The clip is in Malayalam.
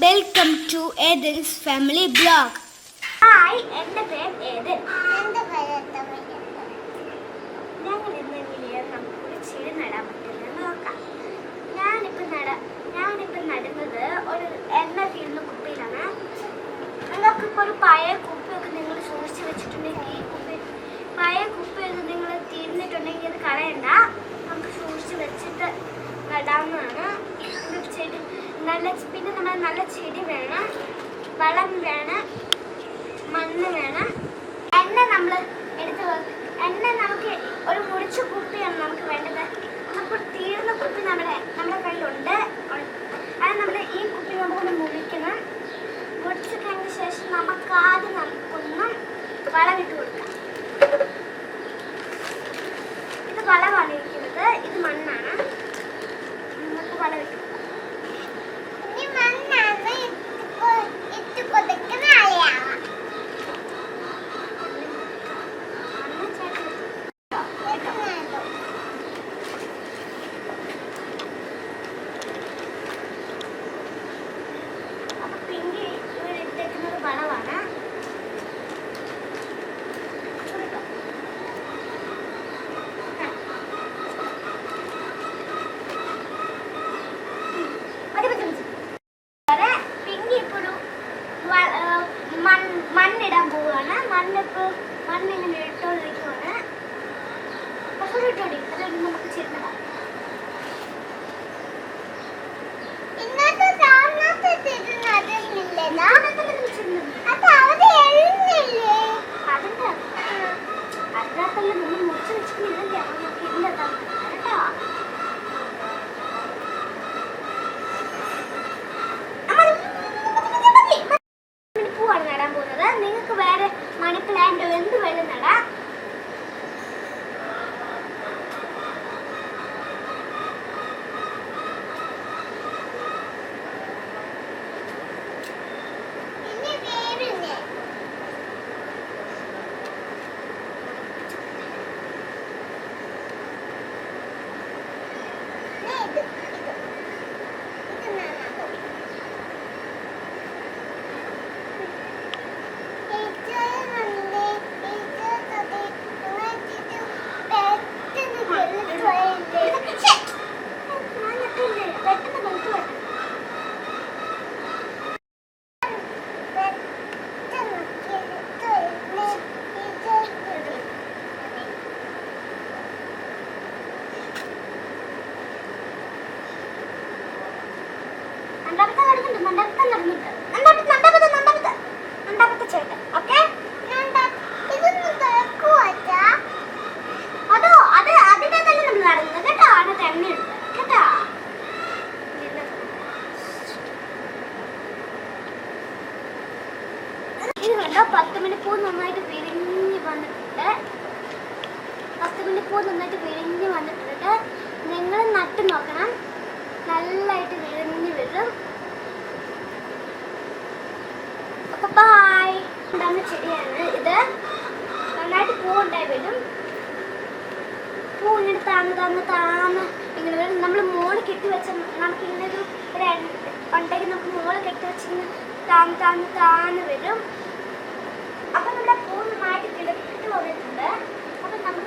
Welcome to Ethan's family blog hi എന്റെ പേര് ഏതൻ ഞങ്ങൾ ഇന്ന് വീഡിയോ നമുക്കൊരു ചെടി നടാൻ പറ്റില്ല നോക്കാം. ഞാനിപ്പോൾ നട ഞാനിപ്പോൾ നടുന്നത് ഒരു എണ്ണ തീരുന്ന കുപ്പിയിലാണ്. നിങ്ങൾക്ക് ഇപ്പോൾ ഒരു പഴയ കുപ്പിയൊക്കെ നിങ്ങൾ സൂക്ഷിച്ച് വെച്ചിട്ടുണ്ടെങ്കിൽ ഈ കുപ്പി പഴയ കുപ്പിയൊക്കെ നിങ്ങൾ തീർന്നിട്ടുണ്ടെങ്കിൽ അത് കളയണ്ട നമുക്ക് സൂക്ഷിച്ച് വെച്ചിട്ട് നടാവുന്നതാണ് ഇത് ചെടി നല്ല പിന്നെ നമ്മൾ നല്ല ചെടി വേണം വളം വേണം മണ്ണ് വേണം. എണ്ണ നമ്മൾ എടുത്ത് എണ്ണ നമുക്ക് ഒരു മുറിച്ച കുപ്പിയാണ് നമുക്ക് വേണ്ടത്. നമുക്ക് തീർന്ന കുപ്പി നമ്മുടെ നമ്മുടെ കയ്യിലുണ്ട്. അത് നമ്മൾ ഈ കുപ്പി നമുക്കൊന്ന് മുറിക്കണം. മുറിച്ച് കഴിഞ്ഞ ശേഷം നമുക്ക് ആദ്യം നമുക്കൊന്ന് വളമിട്ട് കൊടുക്കാം. ഇത് വളമാണ് ഇരിക്കുന്നത് ഇത് മണ്ണാണ്. നമുക്ക് വളമിട്ട് പോവുകയാണ് മണ്ണിപ്പോ മണ്ണിങ്ങനെ ഇട്ടോണ്ടിരിക്കുവാണ് കുറച്ചുകൂടി ഇട്ടോടി. അത് നമുക്ക് ചേർന്നതാണ് അതിനകത്തല്ല നമ്മൾ മുറിച്ച് നമുക്ക് ഇതിന്റെ കേട്ടോ. എന്ത് വേണം നടാം കണ്ടോ പത്ത് മിനിറ്റ് പൂ നന്നായിട്ട് വിരിഞ്ഞ് വന്നിട്ടുണ്ട്. പത്ത് മിനിറ്റ് പൂ നന്നായിട്ട് വിരിഞ്ഞ് വന്നിട്ടുണ്ട്. നിങ്ങൾ നട്ട് നോക്കണം. നല്ലതായിട്ട് വിരിഞ്ഞ് വരും. അപ്പൊ ബായ് ഉണ്ടാകുന്ന ചെടിയാണ് ഇത്. നന്നായിട്ട് പൂ ഉണ്ടായി വരും. പൂ ഇങ്ങനെ താന്ന് താന്ന് താന്ന് ഇങ്ങനെ വരും. നമ്മൾ മോൾ കെട്ടി വെച്ച നമുക്ക് ഇങ്ങനെ ഒരു ഉണ്ടെങ്കിൽ നമുക്ക് മോൾ കെട്ടി വെച്ചിങ്ങനെ താന്ന് താന്ന് താന്ന് വരും. പൂ നന്നായിട്ട് വന്നിട്ടുണ്ട്. അപ്പൊ നമുക്ക്